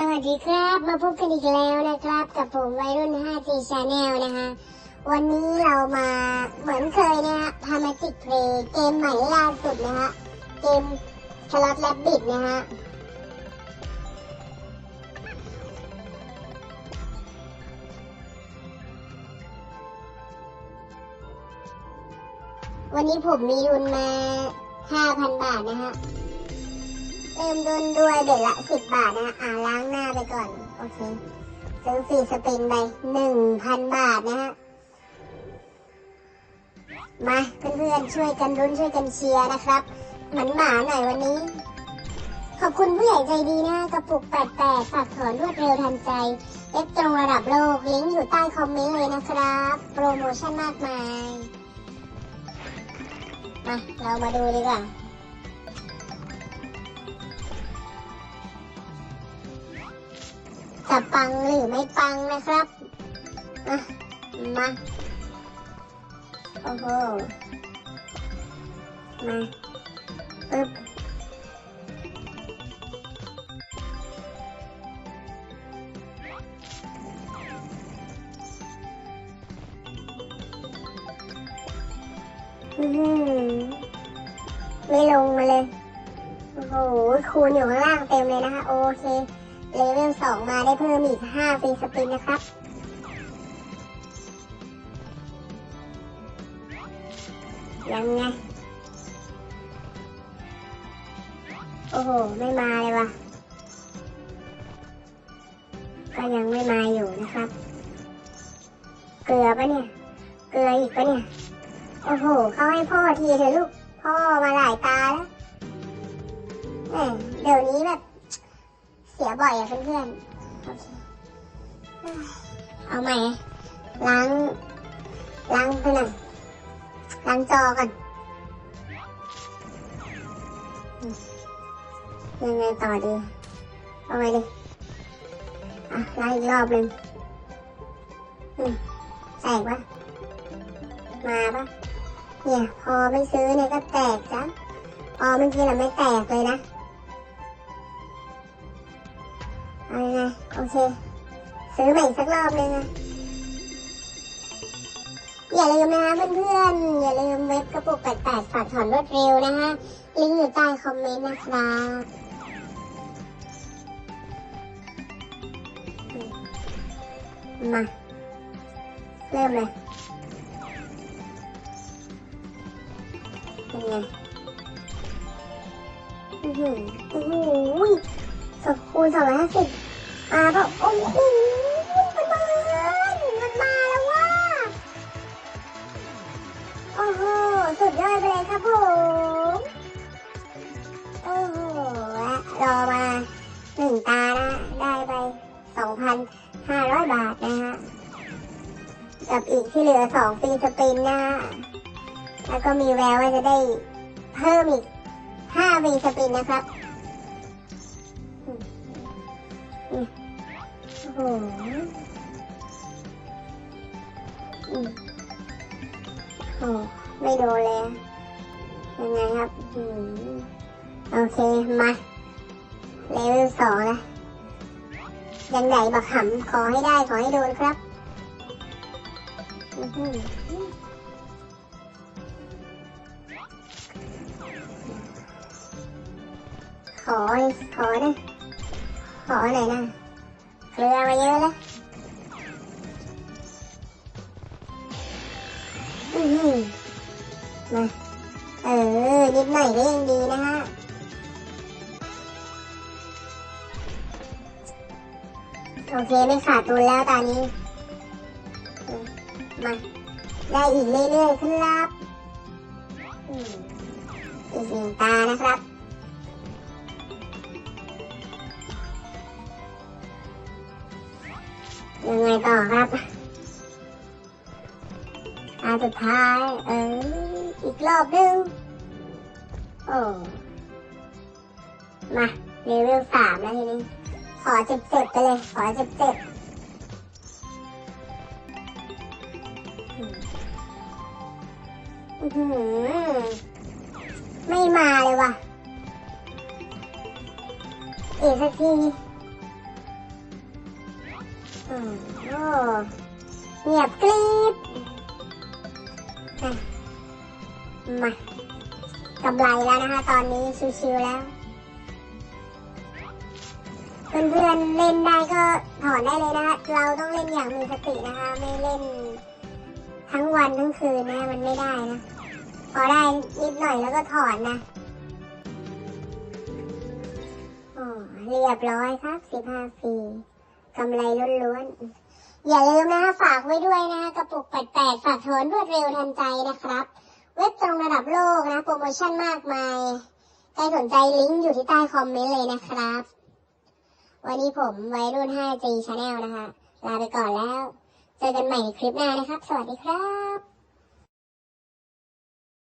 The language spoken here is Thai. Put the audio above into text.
สวัสดีครับมาพบกันอีกแล้วนะครับ กับผมวัยรุ่น 5G Channel นะคะ วันนี้เรามาเหมือนเคยนะฮะพามาจิกเพลเกมใหม่ล่าสุดนะฮะ เกมชลอตแลบบิดนะฮะวันนี้ผมมีทุนมา 5,000 บาทนะฮะ เริ่มต้นด้วยเบ็ดละ10บบาทนะอ่าล้างหน้าไปก่อน โอเค ซื้อฟรีสปินไป1,000บาทนะฮะ มาเพื่อนๆช่วยกันรุ้นช่วยกันเชียร์นะครับหมันหมาหน่อยวันนี้ ขอบคุณผู้ใหญ่ใจดีนะกระปุกแปดแปดฝากถอนรวดเร็วทันใจเล็กตรงระดับโลก ลิงก์อยู่ใต้คอมเมนต์เลยนะครับ โปรโมชั่นมากมาย มา เรามาดูดีกว่า จะปังหรือไม่ปังนะครับมา โอ้โห มาปึ๊บอื้อหือไม่ลงมาเลย โอ้โหคูณอยู่ข้างล่างเต็มเลยนะคะ โอเค เลเวลสองมาได้เพิ่มอีกห้าฟรีสปินนะครับ ยังไง โอ้โห ไม่มาเลยวะก็ยังไม่มาอยู่นะครับ เกลือปะเนี่ย เกลืออีกปะเนี่ย โอ้โห เขาให้พ่อทีเถอะลูก พ่อมาหลายตาแล้วเดี๋ยวนี้แบบ เสียบ่อยอะเพื่อนๆเอาใหม่ล้าง ล้างไปหน่อยล้างจอก่อนยังไงต่อดี เอาไงดีอะล้างอีกรอบหนึ่งแตกปะมาปะเนี่ย พอไม่ซื้อเนี่ยก็แตกจ้ะพอเมื่อกี้เราไม่แตกเลยนะ อายังไงโอเค ซื้อใหม่สักรอบนึงนะ อย่าลืมนะคะเพื่อนๆ อย่าลืมเว็บกระปุกแปดฝากถอนรวดเร็วนะคะลิงก์อยู่ใต้คอมเมนต์นะครับมา เริ่มเลยเป็นไงอือหือโอ้โห สองคูณสองร้อยห้าสิบมาก็โอ้โหมันมามันมาแล้วว่าโอ้โหสุดยอดไปเลยครับผมโอ้โหรอมาหนึ่งตานะได้ไปสองพันห้าร้อยบาทนะฮะกับอีกที่เหลือสองฟรีสปินนะฮะแล้วก็มีแววว่าจะได้เพิ่มอีกห้าฟรีสปินนะครับ อืมโอ้โหอืมโอ้ไม่โดนเลยยังไงครับ อืมโอเค มาเลเวลสองนะ ยังไหนบักหำขอให้ได้ขอให้โดนครับอื้อขอขอนะ ขอหน่อยนะเกลือมาเยอะแล้วอือหือมาเออ นิดหน่อยก็ยังดีนะฮะโอเคไม่ขาดทุนแล้วตอนนี้ มา ได้อีกเรื่อยๆครับอือีกหนึ่งตานะครับ ยังไงต่อครับอันสุดท้ายเอออีกรอบนึงโอ้มาเลเวลสามแล้วทีนี้ขอเจ็บเจ็บไปเลย ขอเจ็บเจ็บอืมอื้อหือไม่มาเลยว่ะอีกสักที โอ้เงียบกริบอะมากำไรแล้วนะคะตอนนี้ชิวๆแล้วเพื่อนๆเล่นได้ก็ถอนได้เลยนะคะเราต้องเล่นอย่างมีสตินะคะ ไม่เล่นทั้งวันทั้งคืนนะมันไม่ได้นะพอได้นิดหน่อยแล้วก็ถอนนะอ๋อเรียบร้อยครับสิบห้าปี กำไรล้วนๆ อย่าลืมนะคะฝากไว้ด้วยนะคะกระปุกแปดๆฝากถอนรวดเร็วทันใจนะครับ เว็บตรงระดับโลกนะ โปรโมชั่นมากมายใครสนใจลิงก์อยู่ที่ใต้คอมเมนต์เลยนะครับ วันนี้ผมวัยรุ่น 5G Channel นะคะ ลาไปก่อนแล้ว เจอกันใหม่ในคลิปหน้านะครับ สวัสดีครับ